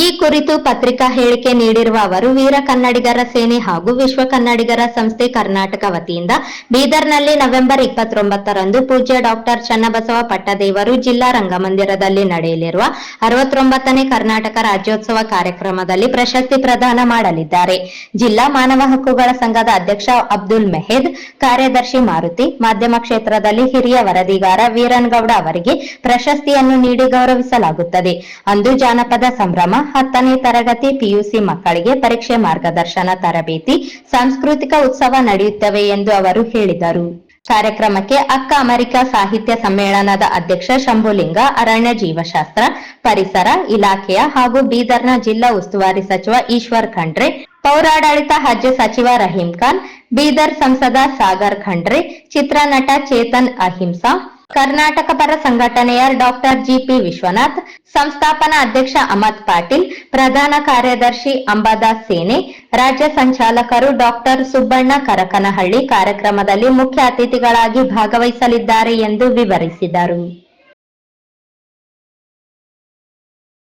ಈ ಕುರಿತು ಪತ್ರಿಕಾ ಹೇಳಿಕೆ ನೀಡಿರುವ ಅವರು, ವೀರ ಕನ್ನಡಿಗರ ಸೇನೆ ಹಾಗೂ ವಿಶ್ವ ಕನ್ನಡಿಗರ ಸಂಸ್ಥೆ ಕರ್ನಾಟಕ ವತಿಯಿಂದ ಬೀದರ್ನಲ್ಲಿ ನವೆಂಬರ್ ಇಪ್ಪತ್ತೊಂಬತ್ತರಂದು ಪೂಜ್ಯ ಡಾಕ್ಟರ್ ಚನ್ನಬಸವ ಪಟ್ಟದೇವರು ಜಿಲ್ಲಾ ರಂಗಮಂದಿರದಲ್ಲಿ ನಡೆಯಲಿರುವ ಅರವತ್ತೊಂಬತ್ತನೇ ಕರ್ನಾಟಕ ರಾಜ್ಯೋತ್ಸವ ಕಾರ್ಯಕ್ರಮದಲ್ಲಿ ಪ್ರಶಸ್ತಿ ಪ್ರದಾನ ಮಾಡಲಿದ್ದಾರೆ. ಜಿಲ್ಲಾ ಮಾನವ ಹಕ್ಕುಗಳ ಸಂಘದ ಅಧ್ಯಕ್ಷ ಅಬ್ದುಲ್ ಮೆಹೇದ್, ಕಾರ್ಯದರ್ಶಿ ಮಾರುತಿ, ಮಾಧ್ಯಮ ಕ್ಷೇತ್ರದಲ್ಲಿ ಹಿರಿಯ ವರದಿಗಾರ ವೀರನ್ಗೌಡ ಅವರಿಗೆ ಪ್ರಶಸ್ತಿಯನ್ನು ನೀಡಿ ಗೌರವಿಸಲಾಗುತ್ತದೆ. ಅಂದು ಜಾನಪದ ಸಂಭ್ರಮ ಹತ್ತನೇ ತರಗತಿ ಪಿಯುಸಿ ಮಕ್ಕಳಿಗೆ ಪರೀಕ್ಷೆ ಮಾರ್ಗದರ್ಶನ ತರಬೇತಿ, ಸಾಂಸ್ಕೃತಿಕ ಉತ್ಸವ ನಡೆಯುತ್ತವೆ ಎಂದು ಅವರು ಹೇಳಿದರು. ಕಾರ್ಯಕ್ರಮಕ್ಕೆ ಅಕ್ಕ ಅಮೆರಿಕ ಸಾಹಿತ್ಯ ಸಮ್ಮೇಳನದ ಅಧ್ಯಕ್ಷ ಶಂಭುಲಿಂಗ, ಅರಣ್ಯ ಜೀವಶಾಸ್ತ್ರ, ಪರಿಸರ ಇಲಾಖೆಯ ಹಾಗೂ ಬೀದರ್ನ ಜಿಲ್ಲಾ ಉಸ್ತುವಾರಿ ಸಚಿವ ಈಶ್ವರ್ ಖಂಡ್ರೆ, ಪೌರಾಡಳಿತ ಹಜ್ಜೆ ಸಚಿವ ರಹೀಂ ಖಾನ್, ಬೀದರ್ ಸಂಸದ ಸಾಗರ್ ಖಂಡ್ರೆ, ಚಿತ್ರನಟ ಚೇತನ್ ಅಹಿಂಸಾ ಕರ್ನಾಟಕ ಪರ ಸಂಘಟನೆಯ ಡಾಕ್ಟರ್ ಜಿಪಿ ವಿಶ್ವನಾಥ್, ಸಂಸ್ಥಾಪನಾ ಅಧ್ಯಕ್ಷ ಅಮತ್ ಪಾಟೀಲ್, ಪ್ರಧಾನ ಕಾರ್ಯದರ್ಶಿ ಅಂಬಾದಾಸ್ ಸೇನೆ, ರಾಜ್ಯ ಸಂಚಾಲಕರು ಡಾಕ್ಟರ್ ಸುಬ್ಬಣ್ಣ ಕರಕನಹಳ್ಳಿ ಕಾರ್ಯಕ್ರಮದಲ್ಲಿ ಮುಖ್ಯ ಅತಿಥಿಗಳಾಗಿ ಭಾಗವಹಿಸಲಿದ್ದಾರೆ ಎಂದು ವಿವರಿಸಿದರು.